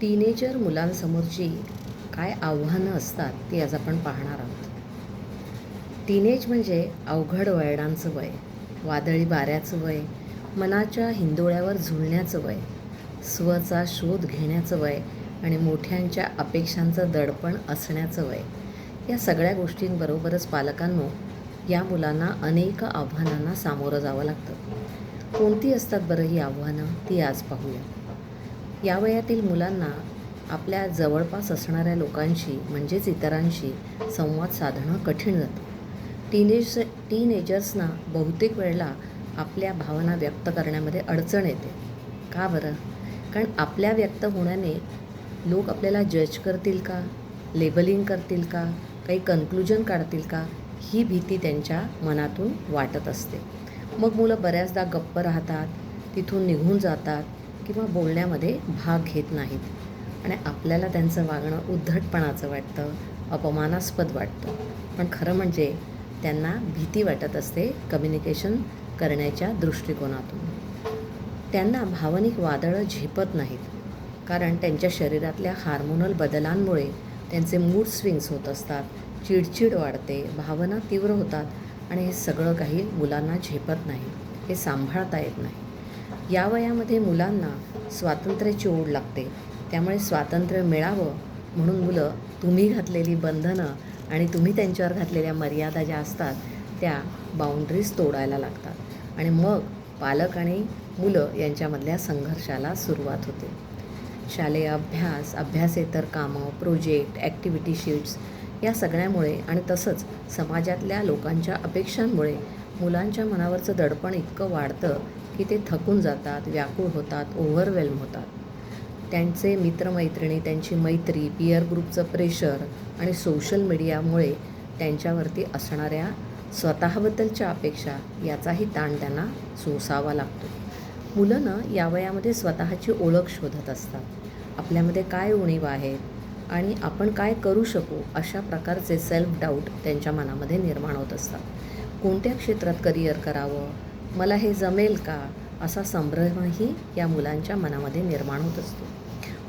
Teenager मुलांसमोरची काय आव्हानं असतात ती आज आपण पाहणार आहोत. टीनेज म्हणजे अवघड वळणांचं वय वादळी वाऱ्याचं वय मनाच्या हिंदोळ्यावर झुलण्याचं वय स्वचा शोध घेण्याचं वय आणि मोठ्यांच्या अपेक्षांचं दडपण असण्याचं वय या सगळ्या गोष्टींबरोबरच पालकांनो या मुलांना अनेक आव्हानांना सामोरं जावं लागतं. कोणती असतात बरं ही आव्हानं? ती आज पाहूया. या वयातील मुलांना आपल्या जवळपास असणाऱ्या लोकांशी म्हणजेच इतरांशी संवाद साधणं कठीण जातं. टीनेज टीनेजर्सना बहुतेक वेळेला आपल्या भावना व्यक्त करण्यामध्ये अडचण येते. का बरं? कारण आपल्या व्यक्त होण्याने लोक आपल्याला जज करतील का? लेबलिंग करतील का? काही कन्क्लुजन काढतील का? ही भीती त्यांच्या मनातून वाटत असते. मग मुलं बऱ्याचदा गप्प राहतात तिथून निघून जातात किंवा बोलण्यामध्ये भाग घेत नाहीत. आणि आपल्याला त्यांचं वागणं उद्धटपणाचं वाटतं अपमानास्पद वाटतं. पण खरं म्हणजे त्यांना भीती वाटत असते कम्युनिकेशन करण्याच्या दृष्टिकोनातून. त्यांना भावनिक वादळं झेपत नाहीत. कारण त्यांच्या शरीरातल्या हार्मोनल बदलांमुळे त्यांचे मूड स्विंग्स होत असतात चिडचिड वाढते भावना तीव्र होतात आणि हे सगळं काही मुलांना झेपत नाही हे सांभाळता येत नाही. या वयामध्ये मुलांना स्वातंत्र्याची ओढ लागते. त्यामुळे स्वातंत्र्य मिळावं म्हणून मुलं तुम्ही घातलेली बंधनं आणि तुम्ही त्यांच्यावर घातलेल्या मर्यादा ज्या असतात त्या बाउंड्रीज तोडायला लागतात. आणि मग पालक आणि मुलं यांच्यामधल्या संघर्षाला सुरुवात होते. शालेय अभ्यास अभ्यासेतर कामं प्रोजेक्ट ॲक्टिव्हिटी शीट्स या सगळ्यामुळे आणि तसंच समाजातल्या लोकांच्या अपेक्षांमुळे मुलांच्या मनावरचं दडपण इतकं वाढतं की ते थकून जातात व्याकुळ होतात ओव्हरवेल्म होतात. त्यांचे मित्रमैत्रिणी त्यांची मैत्री पियर ग्रुपचं प्रेशर आणि सोशल मीडियामुळे त्यांच्यावरती असणाऱ्या स्वतःबद्दलच्या अपेक्षा याचाही ताण त्यांना सोसावा लागतो. मुलं ना या वयामध्ये स्वतःची ओळख शोधत असतात. आपल्यामध्ये काय उणीव आहेत आणि आपण काय करू शकू अशा प्रकारचे सेल्फ डाऊट त्यांच्या मनामध्ये निर्माण होत असतात. कोणत्या क्षेत्रात करिअर करावं? मला हे जमेल का? असा संभ्रमही या मुलांच्या मनामध्ये निर्माण होत असतो.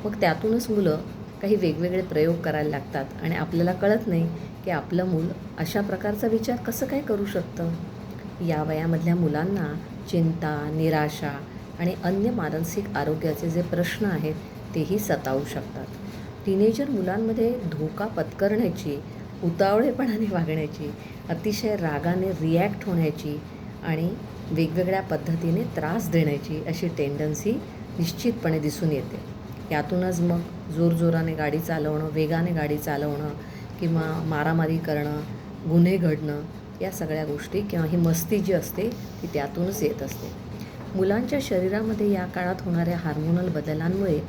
मग त्यातूनच मुलं काही वेगवेगळे प्रयोग करायला लागतात आणि आपल्याला कळत नाही की आपलं मूल अशा प्रकारचा विचार कसं काय करू शकतं? या वयामधल्या मुलांना चिंता निराशा आणि अन्य मानसिक आरोग्याचे जे प्रश्न आहेत तेही सतावू शकतात. टीनेजर मुलांमध्ये धोका पत्करण्याची उतावळेपणाने वागण्याची अतिशय रागाने रिॲक्ट होण्याची आणि वेगवेगळ्या पद्धतीने त्रास देण्याची अशी टेंडन्सी निश्चितपणे दिसून येते. यातूनच मग जोरजोराने गाडी चालवणं वेगाने गाडी चालवणं किंवा मारामारी करणं गुन्हे घडणं या सगळ्या गोष्टी किंवा ही मस्ती जी असते ती त्यातूनच येत असते. मुलांच्या शरीरामध्ये या काळात होणाऱ्या हार्मोनल बदलांमुळे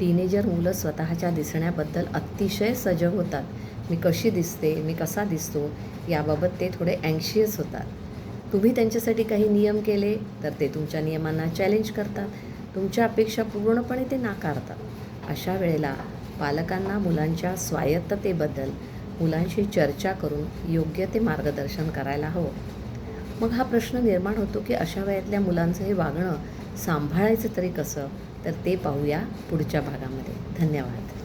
टीनेजर मुलं स्वतःच्या दिसण्याबद्दल अतिशय सजग होतात. मी कशी दिसते मी कसा दिसतो याबाबत ते थोडे अँशियस होतात. तुम्ही त्यांच्यासाठी काही नियम केले तर ते तुमच्या नियमांना चॅलेंज करतात. तुमच्या अपेक्षा पूर्णपणे ते नाकारतात. अशा वेळेला पालकांना मुलांच्या स्वायत्ततेबद्दल मुलांशी चर्चा करून योग्य ते मार्गदर्शन करायला हवं. मग हा प्रश्न निर्माण होतो की अशा वयातल्या मुलांचं हे वागणं सांभाळायचं तरी कसं? तर ते पाहूया पुढच्या भागामध्ये. धन्यवाद.